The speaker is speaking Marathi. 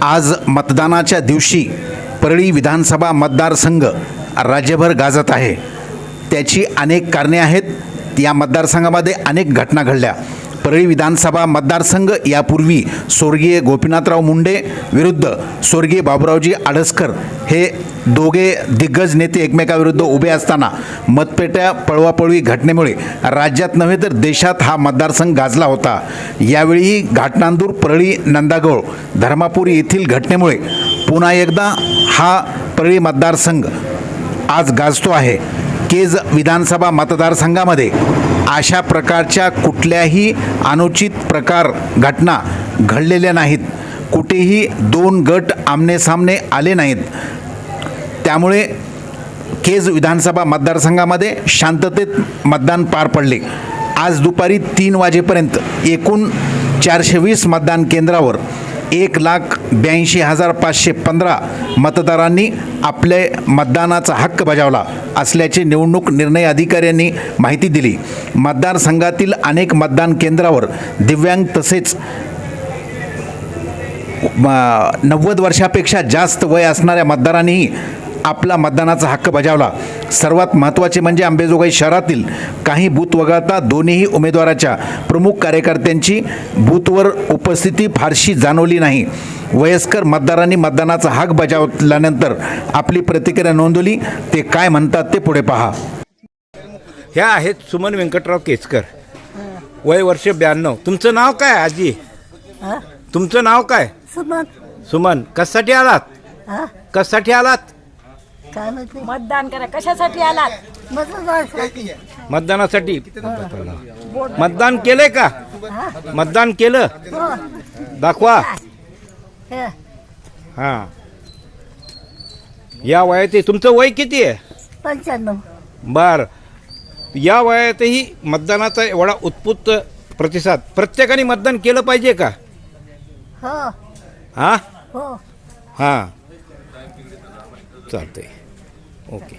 आज मतदानाच्या दिवशी परळी विधानसभा मतदारसंघ राज्यभर गाजत आहे. त्याची अनेक कारणे आहेत. या मतदारसंघामध्ये अनेक घटना घडल्या. परळी विधानसभा मतदारसंघ यापूर्वी स्वर्गीय गोपीनाथराव मुंडे विरुद्ध स्वर्गीय बाबुरावजी आडसकर हे दोघे दिग्गज नेते एकमेकाविरुद्ध उभे असताना मतपेट्या पळवापळवी घटनेमुळे राज्यात नव्हे तर देशात हा मतदारसंघ गाजला होता. यावेळी घाटनांदूर परळी नंदागोळ धर्मापुरी येथील घटनेमुळे पुन्हा एकदा हा परळी मतदारसंघ आज गाजतो आहे. केज विधानसभा मतदारसंघामध्ये अशा प्रकारच्या कुठल्याही अनुचित प्रकार घटना घडलेल्या नाहीत. कुठेही दोन गट आमनेसामने आले नाहीत. त्यामुळे केज विधानसभा मतदारसंघामध्ये शांततेत मतदान पार पडले. आज दुपारी तीन वाजेपर्यंत एकूण चारशे वीस मतदान केंद्रावर एक लाख ब्याऐंशी हजार पाचशे पंधरा मतदारांनी आपले मतदानाचा हक्क बजावला असल्याचे निवडणूक निर्णय अधिकाऱ्यांनी माहिती दिली. मतदारसंघातील अनेक मतदान केंद्रावर दिव्यांग तसेच नव्वद वर्षापेक्षा जास्त वय असणाऱ्या मतदारांनीही आपला मतदानाचा हक्क बजावला. सर्वात महत्त्वाचे म्हणजे अंबेजोगाई शहरातील काही बूथ वगळता दोन्हीही उमेदवाराच्या प्रमुख कार्यकर्त्यांची बूथवर उपस्थिती फारशी जाणवली नाही. वयस्कर मतदारांनी मतदानाचा हक बजावल्यानंतर आपली प्रतिक्रिया नोंदवली. ते काय म्हणतात ते पुढे पहा. ह्या आहेत सुमन व्यंकटराव केचकर वय वर्ष ब्याण्णव. तुमचं नाव काय आजी? तुमचं नाव काय? सुमन. सुमन. कशासाठी आलात? कशासाठी आलात? काय माहिती मतदान करा. कशासाठी आलात? मतदानासाठी. मतदान केलंय का? मतदान केलं? दाखवा. हा. या वयात तुमचं वय किती आहे? पंच्याण्णव. बर. या वयातही मतदानाचा एवढा उत्स्फूर्त प्रतिसाद. प्रत्येकाने मतदान केलं पाहिजे का? हो. हा? हो. हां. चालतंय. ओके.